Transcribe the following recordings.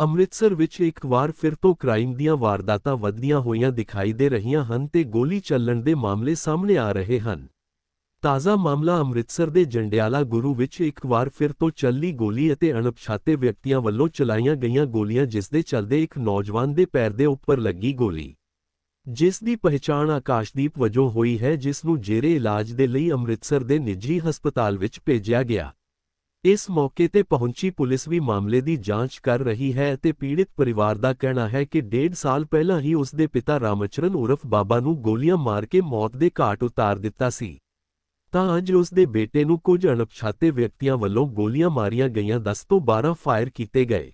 ਅੰਮ੍ਰਿਤਸਰ ਵਿੱਚ ਇੱਕ ਵਾਰ ਫਿਰ ਤੋਂ ਕ੍ਰਾਈਮ ਦੀਆਂ ਵਾਰਦਾਤਾਂ ਵਧਦੀਆਂ ਹੋਈਆਂ ਦਿਖਾਈ ਦੇ ਰਹੀਆਂ ਹਨ ਤੇ ਗੋਲੀ ਚੱਲਣ ਦੇ ਮਾਮਲੇ ਸਾਹਮਣੇ ਆ ਰਹੇ ਹਨ। ਤਾਜ਼ਾ ਮਾਮਲਾ ਅੰਮ੍ਰਿਤਸਰ ਦੇ ਜੰਡਿਆਲਾ ਗੁਰੂ ਵਿੱਚ ਇੱਕ ਵਾਰ ਫਿਰ ਤੋਂ ਚੱਲੀ ਗੋਲੀ ਅਤੇ ਅਣਪਛਾਤੇ ਵਿਅਕਤੀਆਂ ਵੱਲੋਂ ਚਲਾਈਆਂ ਗਈਆਂ ਗੋਲੀਆਂ ਜਿਸ ਦੇ ਚੱਲਦੇ ਇੱਕ ਨੌਜਵਾਨ ਦੇ ਪੈਰ ਦੇ ਉੱਪਰ ਲੱਗੀ ਗੋਲੀ। ਜਿਸ ਦੀ ਪਹਿਚਾਣ ਆਕਾਸ਼ਦੀਪ ਵਜੋਂ ਹੋਈ ਹੈ, ਜਿਸ ਨੂੰ ਜੇਰੇ ਇਲਾਜ ਦੇ ਲਈ ਅੰਮ੍ਰਿਤਸਰ ਦੇ ਨਿੱਜੀ ਹਸਪਤਾਲ ਵਿੱਚ ਭੇਜਿਆ ਗਿਆ। ਇਸ ਮੌਕੇ ਤੇ ਪਹੁੰਚੀ ਪੁਲਿਸ ਵੀ ਮਾਮਲੇ ਦੀ ਜਾਂਚ ਕਰ ਰਹੀ ਹੈ ਅਤੇ ਪੀੜਿਤ ਪਰਿਵਾਰ ਦਾ ਕਹਿਣਾ ਹੈ ਕਿ ਡੇਢ ਸਾਲ ਪਹਿਲਾਂ ਹੀ ਉਸ ਦੇ ਪਿਤਾ ਰਾਮਚਰਨ ਉਰਫ ਬਾਬਾ ਨੂੰ ਗੋਲੀਆਂ ਮਾਰ ਕੇ ਮੌਤ ਦੇ ਘਾਟ ਉਤਾਰ ਦਿੱਤਾ ਸੀ। ਤਾਂ ਅੱਜ ਉਸ ਦੇ ਬੇਟੇ ਨੂੰ ਕੁਝ ਅਣਪਛਾਤੇ ਵਿਅਕਤੀਆਂ ਵੱਲੋਂ ਗੋਲੀਆਂ ਮਾਰੀਆਂ ਗਈਆਂ 10 ਤੋਂ 12 ਫਾਇਰ ਕੀਤੇ ਗਏ।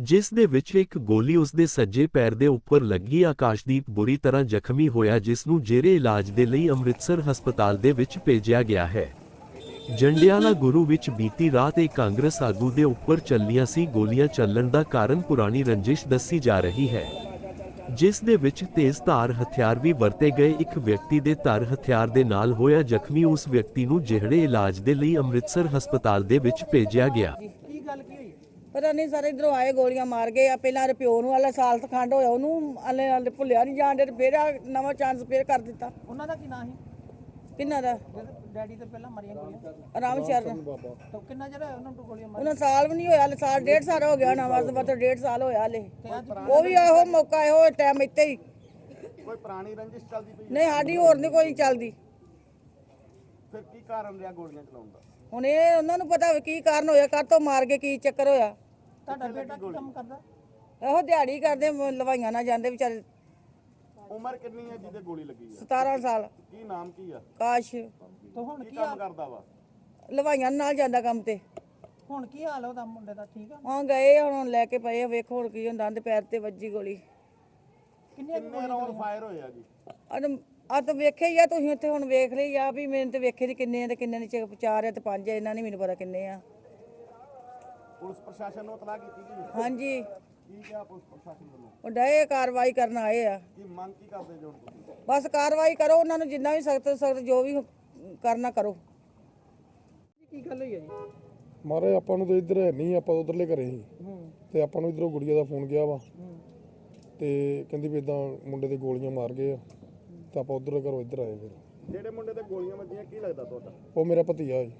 ਜਿਸ ਦੇ ਵਿੱਚ ਇੱਕ ਗੋਲੀ ਉਸ ਦੇ ਸੱਜੇ ਪੈਰ ਦੇ ਉੱਪਰ ਲੱਗੀ। ਆਕਾਸ਼ਦੀਪ ਬੁਰੀ ਤਰ੍ਹਾਂ ਜ਼ਖਮੀ ਹੋਇਆ, ਜਿਸ ਨੂੰ ਜੇਰੇ ਇਲਾਜ ਦੇ ਲਈ ਅੰਮ੍ਰਿਤਸਰ ਹਸਪਤਾਲ ਦੇ ਵਿੱਚ ਭੇਜਿਆ ਗਿਆ ਹੈ। ਜੰਡਿਆਲਾ ਗੁਰੂ ਵਿੱਚ ਬੀਤੀ ਰਾਤ ਇੱਕ ਕਾਂਗਰਸ ਆਗੂ ਦੇ ਉੱਪਰ ਚੱਲੀਆਂ ਸੀ ਗੋਲੀਆਂ ਚੱਲਣ ਦਾ ਕਾਰਨ ਪੁਰਾਣੀ ਰੰਜਿਸ਼ ਦੱਸੀ ਜਾ ਰਹੀ ਹੈ। ਜਿਸ ਦੇ ਵਿੱਚ ਤੇਜ਼ ਧਾਰ ਹਥਿਆਰ ਵੀ ਵਰਤੇ ਗਏ। ਇੱਕ ਵਿਅਕਤੀ ਦੇ ਧਾਰ ਹਥਿਆਰ ਦੇ ਨਾਲ ਹੋਇਆ ਜ਼ਖਮੀ ਉਸ ਵਿਅਕਤੀ ਨੂੰ ਜਿਹੜੇ ਇਲਾਜ ਦੇ ਲਈ ਅੰਮ੍ਰਿਤਸਰ ਹਸਪਤਾਲ ਦੇ ਵਿੱਚ ਭੇਜਿਆ ਗਿਆ। ਕੀ ਗੱਲ ਕੀ ਹੋਈ ਪਤਾ ਨਹੀਂ ਸਾਰੇ ਇਧਰੋਂ ਆਏ ਗੋਲੀਆਂ ਮਾਰ ਗਏ। ਆ ਪਹਿਲਾਂ ਇਹਦੇ ਪਿਓ ਨੂੰ ਵਾਲਾ ਸਾਲ ਖੰਡ ਹੋਇਆ ਉਹਨੂੰ ਹਲੇ ਭੁੱਲਿਆ ਨਹੀਂ ਜਾਣ ਦੇ ਫਿਰ ਨਵਾਂ ਚਾਂਸ ਫੇਰ ਕਰ ਦਿੱਤਾ। ਉਹਨਾਂ ਦਾ ਕੀ ਨਾਂ ਸੀ? ਕਿੰਨਾ ਦਾ? ਡੈਡੀ ਤੇ ਪਹਿਲਾਂ ਮਰੀਆਂ ਗੋਲੀਆਂ ਆਰਾਮ ਸ਼ਰਨ ਤਾਂ ਕਿੰਨਾ ਜਿਹੜਾ ਉਹਨਾਂ ਨੂੰ ਗੋਲੀਆਂ ਮਾਰ ਉਹਨਾਂ ਸਾਲ ਵੀ ਨਹੀਂ ਹੋਇਆ ਹਲੇ ਸਾਲ ਡੇਢ ਸਾਲ ਹੋ ਗਿਆ ਨਾ ਬਸ ਬਸ ਡੇਢ ਸਾਲ ਹੋਇਆ ਹਲੇ। ਉਹ ਵੀ ਇਹੋ ਮੌਕਾ ਇਹੋ ਟਾਈਮ ਇੱਥੇ ਹੀ। ਕੋਈ ਪੁਰਾਣੀ ਰੰਜਿਸ਼ ਚੱਲਦੀ ਪਈ ਨਹੀਂ ਸਾਡੀ ਹੋਰ ਨਹੀਂ ਕੋਈ ਚੱਲਦੀ। ਫਿਰ ਕੀ ਕਾਰਨ ਰਿਹਾ ਗੋਲੀਆਂ ਚਲਾਉਣ ਦਾ? ਹੁਣ ਇਹ ਉਹਨਾਂ ਨੂੰ ਪਤਾ ਕੀ ਕਾਰਨ ਹੋਇਆ ਕਦ ਤੋਂ ਮਾਰ ਕੇ ਕੀ ਚੱਕਰ ਹੋਇਆ। ਤੁਹਾਡਾ ਬੇਟਾ ਕੀ ਕੰਮ ਕਰਦਾ? ਇਹੋ ਦਿਹਾੜੀ ਕਰਦੇ ਲਵਾਈਆਂ ਨਾ ਜਾਂਦੇ ਵਿਚਾਰੇ। ਉਮਰ ਕਿੰਨੀ ਹੈ ਜਿਹਦੇ ਗੋਲੀ ਲੱਗੀ ਆ? 17 ਸਾਲ। ਕੀ ਨਾਮ ਕੀ ਆ? ਕਾਸ਼। ਤਾਂ ਹੁਣ ਕੀ ਕੀ ਕੰਮ ਕਰਦਾ ਵਾ? ਲਵਾਈਆਂ ਨਾਲ ਜਾਂਦਾ ਕੰਮ ਤੇ। ਹੁਣ ਕੀ ਹਾਲ ਹੈ ਉਹਦਾ ਮੁੰਡੇ ਦਾ ਠੀਕ ਆ? ਹਾਂ ਗਏ ਹੁਣ ਲੈ ਕੇ ਪਏ ਆ, ਵੇਖੋ ਹੁਣ ਕੀ ਹੁੰਦਾ ਦੇ ਪੈਰ ਤੇ ਵੱਜੀ ਗੋਲੀ। ਕਿੰਨੀਆਂ ਕੁ ਕਿੰਨੇ ਰਾਉਂਡ ਫਾਇਰ ਹੋਏ ਆ ਜੀ? ਆ ਤਾਂ ਵੇਖਿਆ ਹੀ ਆ ਤੁਸੀਂ ਉੱਥੇ ਹੁਣ ਵੇਖ ਲਈ ਆ ਵੀ ਮੈਨੂੰ ਤੇ ਵੇਖੇ ਦੀ ਕਿੰਨੇ ਆ ਤੇ ਕਿੰਨੇ ਨੇ ਚਾਰ ਆ ਤੇ ਪੰਜ ਆ ਇਹਨਾਂ ਨਹੀਂ ਮੈਨੂੰ ਪਤਾ ਕਿੰਨੇ ਆ। ਪੁਲਿਸ ਪ੍ਰਸ਼ਾਸਨ ਨੂੰ ਇਤਲਾਹ ਕੀਤੀ ਗਈ ਹਾਂਜੀ। ਕੀ ਕਿਹਾ ਪੁਲਿਸ ਪ੍ਰਸ਼ਾਸਨ ਵੱਲੋਂ? ਉਹ ਡਏ ਕਾਰਵਾਈ ਕਰਨ ਆਏ ਆ। ਕੀ ਮੰਗ ਕੀ ਕਰਦੇ ਜੋ ਹੁਣ ਤੁਸੀਂ? ਬਸ ਕਾਰਵਾਈ ਕਰੋ ਉਹਨਾਂ ਨੂੰ ਜਿੰਨਾ ਵੀ ਸਖਤ ਸਖਤ ਜੋ ਵੀ ਕਰਨਾ ਕਰੋ। ਕੀ ਗੱਲ ਹੋਈ ਹੈ ਜੀ? ਮਾਰੇ ਆਪਾਂ ਨੂੰ ਤਾਂ ਇੱਧਰ ਹੈ ਨਹੀਂ ਆਪਾਂ ਉਧਰਲੇ ਘਰੇ ਸੀ। ਹੂੰ। ਤੇ ਆਪਾਂ ਨੂੰ ਇਧਰੋਂ ਗੁੜੀਆ ਦਾ ਫੋਨ ਗਿਆ ਵਾ। ਹੂੰ। ਤੇ ਕਹਿੰਦੀ ਵੀ ਇਦਾਂ ਮੁੰਡੇ ਤੇ ਗੋਲੀਆਂ ਮਾਰ ਗਏ ਆ। ਤਾਂ ਆਪਾਂ ਉਧਰ ਘਰੋਂ ਇੱਧਰ ਆਏ ਫਿਰ। ਜਿਹੜੇ ਮੁੰਡੇ ਤੇ ਗੋਲੀਆਂ ਵੱਜੀਆਂ ਕੀ ਲੱਗਦਾ ਤੁਹਾਡਾ? ਉਹ ਮੇਰਾ ਭਤੀਆ ਸੀ।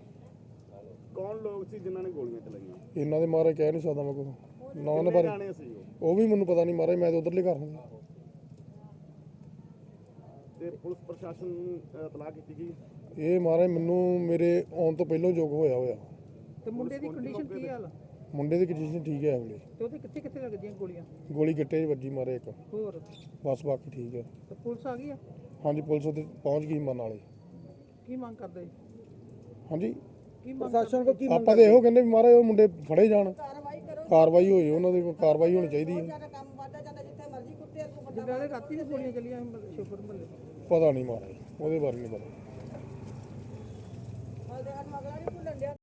ਕੌਣ ਲੋਕ ਸੀ ਜਿਨ੍ਹਾਂ ਨੇ ਗੋਲੀਆਂ ਚਲਾਈਆਂ? ਇਹਨਾਂ ਦੇ ਮਾਰੇ ਕਹਿ ਨਹੀਂ ਸਕਦਾ ਮੈਂ ਕੁਛ। ਨਾ ਉਹਨਾਂ ਬਾਰੇ ਉਹ? ਵੀ ਮੈਨੂੰ ਪਤਾ ਨਹੀਂ ਮਾਰੇ ਮੈਂ ਤਾਂ ਉਧਰਲੇ ਘਰ ਹੁੰਦਾ। ਤੇ ਪੁਲਿਸ ਪ੍ਰਸ਼ਾਸਨ ਇਤਲਾਹ ਕੀਤੀ ਗਈ? ਇਹ ਮਾਰੇ ਮੈਨੂੰ ਮੇਰੇ ਆਉਣ ਤੋਂ ਪਹਿਲਾਂ ਜੋਗ ਹੋਇਆ ਹੋਇਆ। ਤੇ ਮੁੰਡੇ ਦੀ ਕੰਡੀਸ਼ਨ ਕੀ ਹਾਲ? ਮੁੰਡੇ ਦੀ ਕੰਡੀਸ਼ਨ ਠੀਕ ਹੈ ਹਲੇ। ਤੇ ਉਹਦੇ ਕਿੱਥੇ ਕਿੱਥੇ ਲੱਗਦੀਆਂ ਗੋਲੀਆਂ? ਗੋਲੀ ਗਿੱਟੇ 'ਚ ਵੱਜੀ ਮਾਰੇ ਇੱਕ। ਹੋਰ? ਬਸ ਬਾਕੀ ਠੀਕ ਹੈ। ਤੇ ਪੁਲਿਸ ਆ ਗਈ ਆ? ਹਾਂਜੀ ਪੁਲਿਸ ਉਹਦੇ ਪਹੁੰਚ ਗਈ ਮਨ ਵਾਲੇ। ਕੀ ਮੰਗ ਕਰਦੇ? ਹਾਂਜੀ? ਕੀ ਮੰਗ ਪ੍ਰਸ਼ਾਸਨ ਕੋ ਆਪਾਂ ਤਾਂ ਇਹੋ ਕਹਿੰਦੇ ਵੀ ਮਾਰੇ ਉਹ ਮੁੰਡੇ ਫੜੇ ਜਾਣ। ਕਾਰਵਾਈ ਹੋਈ ਉਹਨਾਂ ਦੀ ਕਾਰਵਾਈ ਹੋਣੀ ਚਾਹੀਦੀ ਹੈ। ਕੰਮ ਵਾਦਾ ਜਾਂਦਾ ਜਿੱਥੇ ਮਰਜ਼ੀ ਕੁੱਤੇ ਜਿੱਦਾਂ ਦੇ ਰਾਤੀ ਵੀ ਗੋਲੀਆਂ ਚੱਲੀਆਂ ਸ਼ੁਕਰ ਮੱਲੇ ਪਤਾ ਨਹੀਂ ਮਾਰੇ ਉਹਦੇ ਬਾਰੇ ਨਹੀਂ ਪਤਾ। ਮਗਲਾ ਨਹੀਂ ਭੁੱਲਣ ਡਿਆ।